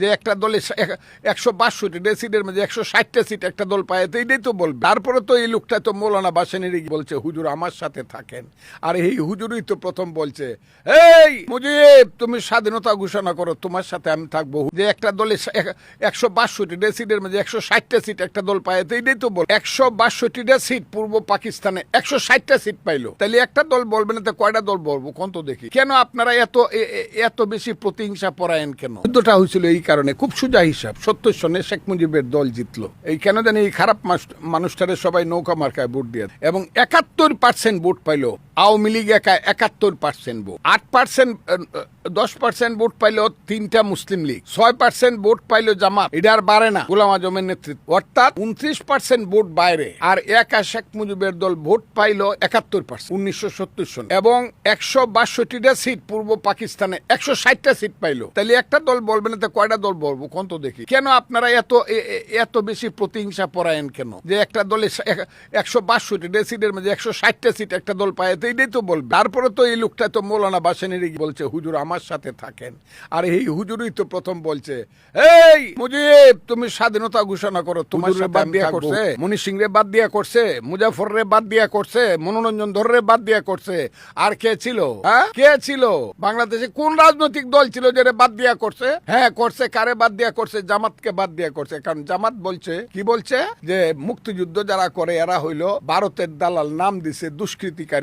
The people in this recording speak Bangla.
যে একটা দলে একশো বাষট্টি সিটের মধ্যে একশো ষাটটা সিট একটা দল পায়, তো এইটাই তো বলবে। তারপরে তো এই লোকটা তো মৌলানা বাসানির বলছে, হুজুর আমার সাথে থাকেন। আর এই হুজুরই তো প্রথম বলছে, এই মুজিব, তুমি স্বাধীনতা ঘোষণা করো, তোমার সাথে আমি থাকব। যে একটা দলে একশো বাষট্টি সিটের মধ্যে একশো ষাটটা সিট একটা দল পায়, তো এইটাই তো বল একশো বাষট্টিটা সিট পূর্ব পাকিস্তানে একশো ষাটটা সিট পাইলো। তাহলে একটা দল বলবে না, তো কয়টা দল বলব? কোন তো দেখি। কেন আপনারা এত এত বেশি প্রতিহিংসা পরায়ণ কেন? যুদ্ধটা হয়েছিল এই কারণে খুব সোজা হিসাব, সত্তর সনে শেখ মুজিবের দল জিতলো। এই কেন জানি এই খারাপ মানুষটারে সবাই নৌকা মার্কায় ভোট দিয়ে এবং একাত্তর পার্সেন্ট ভোট পাইলো আওয়ামী লীগ একা একাত্তর পার্সেন্ট ভোট আট পার্সেন্ট দশ পার্সেন্ট ভোট পাইলো তিনটা মুসলিম লীগ। ছয় পার্সেন্ট ভোট পাইলো জামাত। এটা আর বাড়ে না। গোলাম আজমের নেতৃত্ব। অর্থাৎ উনত্রিশ পার্সেন্ট ভোট বাইরে। আর একা শেখ মুজিবের দল ভোট পাইলো একাত্তর পার্সেন্ট উনিশশো সত্তর সন। এবং একশো বাষট্টিটা সিট পূর্ব পাকিস্তানে একশো ষাটটা সিট পাইলো। তাহলে একটা দল বলবে না, তো কয়টা দল বলব? কোন তো দেখি। কেন আপনারা এত এত বেশি প্রতিহিংসা পরায়ণ কেন? যে একটা দলে একশো বাষট্টি সিটের মধ্যে একশো ষাটটা সিট একটা দল পায় তো এইটাই তো বলবে। তারপরে তো এই লোকটা তো মৌলানা বাসানির বলছে হুজুর আমার সাথে থাকেন। আর এই হুজুরই তো প্রথম বলছে এই মুজিব তুমি স্বাধীনতা ঘোষণা করো। তোমার সাথে বাদ দিয়া করছে? মনি সিং রে বাদ দিয়া করছে মুজাফর রে বাদ দিয়া করছে মনোরঞ্জন ধর রে বাদ দিয়া করছে। আর কে ছিল? হ্যাঁ? কে ছিল? বাংলাদেশে কোন রাজনৈতিক দল ছিল যে বাদ দিয়া করছে? হ্যাঁ করছে। কারে বাদ দিয়া করছে? জামাতকে বাদ দিয়া করছে। কারণ জামাত বলছে কি বলছে? যে মুক্তিযুদ্ধ যারা করে এরা হইল ভারতের দালাল নাম দিছে দুষ্কৃতিকারী।